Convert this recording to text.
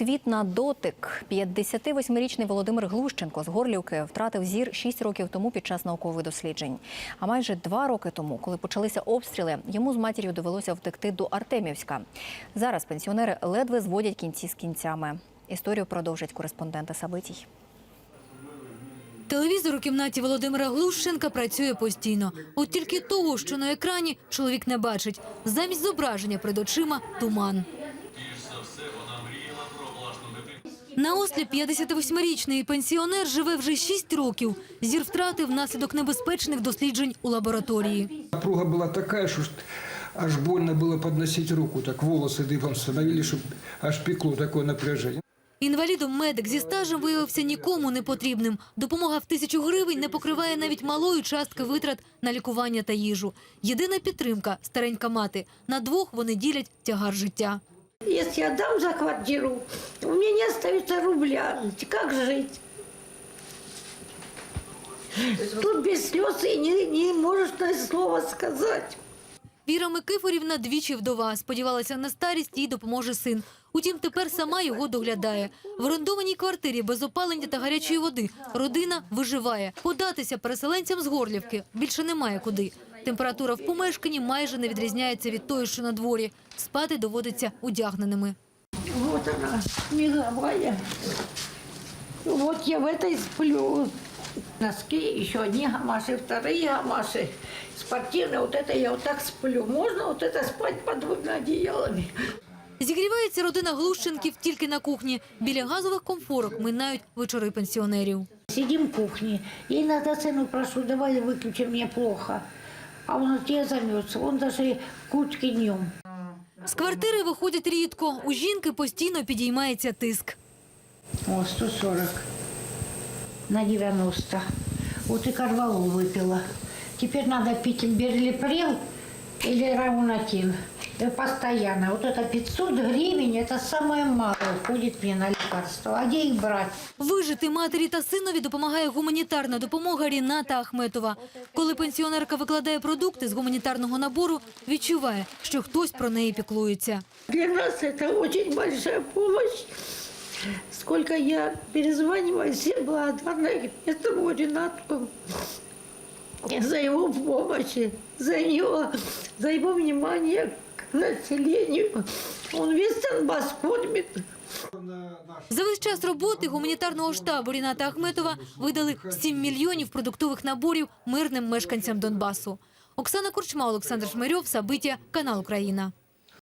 Світ на дотик. 58-річний Володимир Глущенко з Горлівки втратив зір 6 років тому під час наукових досліджень. А майже два роки тому, коли почалися обстріли, йому з матір'ю довелося втекти до Артемівська. Зараз пенсіонери ледве зводять кінці з кінцями. Історію продовжать кореспонденти Сабитій. Телевізор у кімнаті Володимира Глущенка працює постійно. От тільки того, що на екрані чоловік не бачить. Замість зображення перед очима туман. На осліп 58-річний пенсіонер живе вже 6 років. Зір втратив внаслідок небезпечних досліджень у лабораторії. Напруга была такая, что ж- аж больно было подносить руку, так волосы дыбом становились, чтобы аж пекло такое напряжение. Інвалідом медик зі стажем виявився нікому не потрібним. Допомога в тисячу гривень не покриває навіть малої частки витрат на лікування та їжу. Єдина підтримка – старенька мати. На двох вони ділять тягар життя. Если я дам за квартиру, у меня не остается рубля. Как жить? Тут без слез и не, не можешь на слово сказать. Віра Микифорівна двічі вдова. Сподівалася на старість, їй допоможе син. Утім, тепер сама його доглядає. В орендованій квартирі без опалення та гарячої води родина виживає. Податися переселенцям з Горлівки більше немає куди. Температура в помешканні майже не відрізняється від тої, що на дворі. Спати доводиться удягненими. Вот она, мировая. Вот я в этой сплю. Носки, еще одни гамаши, вторые гамаши. Спортивные, вот это я вот так сплю. Можно вот это спать под двумя одеялами? Зігрівається родина Глущенків тільки на кухні. Біля газових комфорок минають вечори пенсіонерів. Сидим в кухне. Я иногда сыну прошу, давай выключи, мне плохо. А он от тебя замется. Он даже кучки днем. З квартири виходять рідко. У жінки постійно підіймається тиск. О, 140 на 90. От і карвалу випила. Тепер треба піти берлиприл або раунатин Э, Постоянно. Вот это 500 гривен, это самое мало уходит мне на лекарства. А где их брать? Вижити матері та синові допомагає гуманітарна допомога Ріната Ахметова. Коли пенсіонерка викладає продукти з гуманітарного набору, відчуває, що хтось про неї піклується. Для нас это очень большая помощь. Сколько я перезваниваю, всем благодарна этому Ренату за его помощь, за его, за его внимание к населению. Он весь Донбасс кормит. За весь час роботи гуманітарного штабу Ріната Ахметова видали 7 мільйонів продуктових наборів мирним мешканцям Донбасу. Оксана Курчма, Олександр Шмирьов, Сабиття, канал Україна.